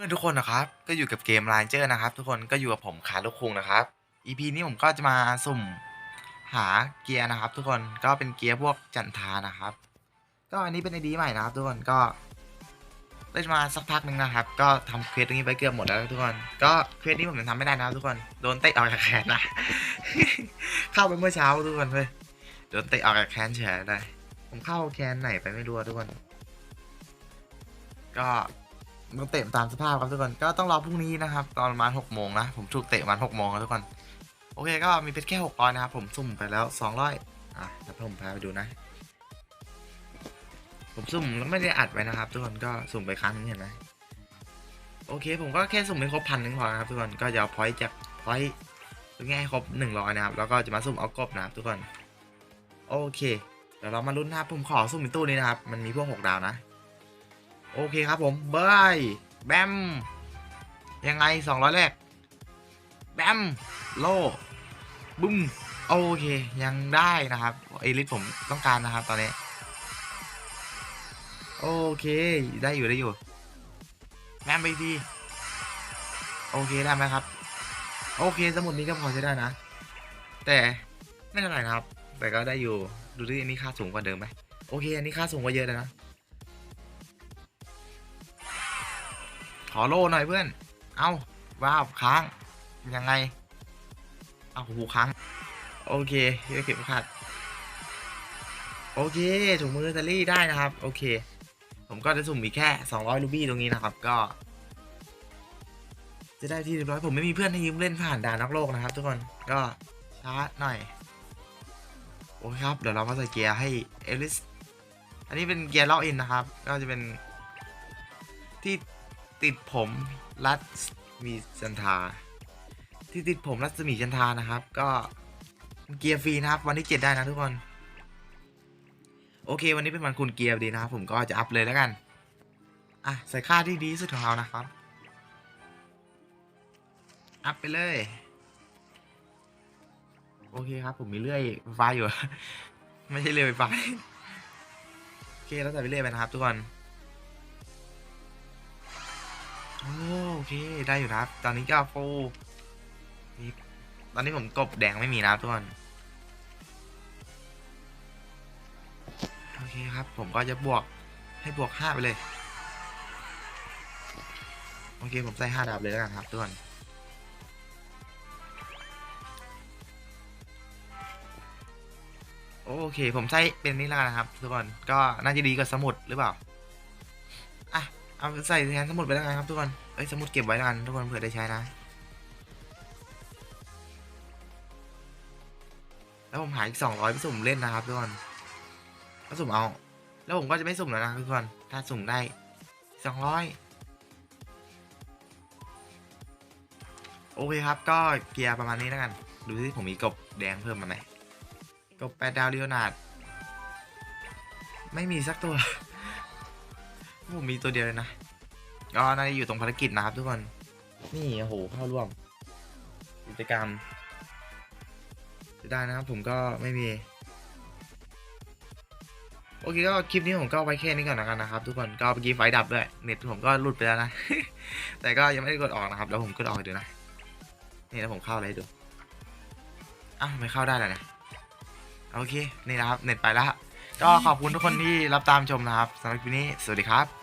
พื่อนทุกคนนะครับ ก็อยู่กับเกม r a n เจอร์นะครับ ทุกคนก็อยู่กับผมคาร์ลูกคุงนะครับ EP นี้ผมก็จะมาสุ่มหาเกียร์นะครับ ทุกคนก็เป็นเกียร์พวกจันทานะครับ ก็อันนี้เป็นไอดีใหม่นะครับ ทุกคนก็เล่นมาสักพักหนึ่งนะครับ ก็ทำเควสตรงนี้ไปเกือบหมดแล้วทุกคน ก็เควสนี้ผมยังทำไม่ได้นะครับทุกคนโดนเตะออกจากแขนนะเข้าไปเมื่อเช้าทุกคนเลยโดนเตะออกจากแขนเฉยได้ผมเข้าแคนไหนไปไม่รู้ทุกคน ก็ ต้องเตะตามสภาพครับทุกคน ก็ต้องรอพรุ่งนี้นะครับ ตอนประมาณหกโมงนะ ผมถูกเตะประมาณหกโมงครับทุกคน โอเคก็มีเพชรแค่หกปอนด์นะครับ ผมสุ่มไปแล้วสองร้อยอะแล้วผมพาไปดูนะ ผมสุ่มแล้วไม่ได้อัดไว้นะครับ ทุกคนก็สุ่มไปครั้งนึงเห็นไหมโอเค ผมก็แค่สุ่มให้ครบพันหนึ่งพอนะครับทุกคน ก็จะเอาพอยต์จากพอยต์งนี้ให้ครบหนึ่งร้อยนะครับ แล้วก็จะมาสุ่มเอากบนะครับทุกคน โอเค เดี๋ยวเรามาลุ้นนะครับ ผมขอสุ่มอีกตู้นี้นะครับ มันมีพวกหกดาวนะ โอเคครับผมบายแบม ยังไงสองร้อยแรก แบม โลบุ้ม โอเค ยังได้นะครับ เอลิสผมต้องการนะครับตอนนี้ โอเค ได้อยู่ได้อยู่ แบมไปดีโอเคได้ไหมครับ โอเค สมุดนี้ก็พอใช้ได้นะ แต่ไม่เท่าไหร่นะครับ แต่ก็ได้อยู่ ดูดิอันนี้ค่าสูงกว่าเดิมไหมโอเค อันนี้ค่าสูงกว่าเยอะเลยนะ ขอโล่หน่อยเพื่อน เอาว้าวค้าง ยังไง เอาหูค้าง โอเคเก็บขัด โอเคถุงมือซารี่ได้นะครับ โอเค ผมก็จะสุ่มอีกแค่ 200 ลูบี้ตรงนี้นะครับ ก็ จะได้ที่เรียบร้อย ผมไม่มีเพื่อนให้ยืมเล่นผ่านด่านนักโลกนะครับ ทุกคน ก็ช้าหน่อย โอเคครับ เดี๋ยวเรามาใส่เกียร์ให้เอลิส อันนี้เป็นเกียร์ล็อกอินนะครับ ก็จะเป็นที่ ติดผมรัดมีจันทา ที่ติดผมรัศมีจันทานะครับ ก็เกียร์ฟรีนะครับ วันที่เจ็ดได้นะทุกคน โอเค วันนี้เป็นวันคุณเกียร์ดีนะครับ ผมก็จะอัพเลยแล้วกัน อะ ใส่ค่าที่ดีสุดของเรานะครับ อัพไปเลย โอเคครับ ผมมีเลื่อยไฟฟ้าอยู่ ไม่ใช่เลื่อยไฟฟ้า โอเค แล้วใส่ไปเรื่อยไปนะครับทุกคน เคได้อยู่นะครับตอนนี้ก็ฟูนี่ตอนนี้ผมกบแดงไม่มีนะทุกคนโอเคครับ ผมก็จะบวกให้บวกห้าไปเลย โอเค ผมใส่ห้าดาบเลยแล้วกันครับทุกคนโอเค ผมใช้เป็นนี้แล้วนะครับทุกคนก็น่าจะดีกว่าสมุดหรือเปล่า เอาใส่แทนสมุดไปแล้วกันครับทุกคน เอ้ยสมุดเก็บไว้แล้วกันทุกคนเผื่อได้ใช้นะ แล้วผมหาอีกสองร้อยไปสุ่มเล่นนะครับทุกคนก็สุ่มเอา แล้วผมก็จะไม่สุ่มแล้วนะทุกคน ถ้าสุ่มได้สองร้อยโอเคครับ ก็เกียร์ประมาณนี้แล้วกัน ดูที่ผมมีกบแดงเพิ่มมาไหมกบแปดดาวเรียวนาด ไม่มีสักตัว ผมมีตัวเดียวเลยนะก็น่าจะอยู่ตรงภารกิจนะครับทุกคน นี่โอ้โหเข้าร่วม กิจกรรมจะได้นะครับผมก็ไม่มี โอเคก็คลิปนี้ผมก็ไว้แค่นี้ก่อนแล้วกันนะครับ ทุกคนก็เมื่อกี้ไฟดับด้วยเน็ตผมก็หลุดไปแล้วนะ แต่ก็ยังไม่ได้กดออกนะครับ แล้วผมกดออกให้ดูนะ นี่แล้วผมเข้าอะไรให้ดูอ้าวไม่เข้าได้เลยนะโอเค นี่นะครับ เน็ตไปแล้ว ก็ขอบคุณทุกคนที่รับตามชมนะครับสำหรับคลิปนี้ สวัสดีครับ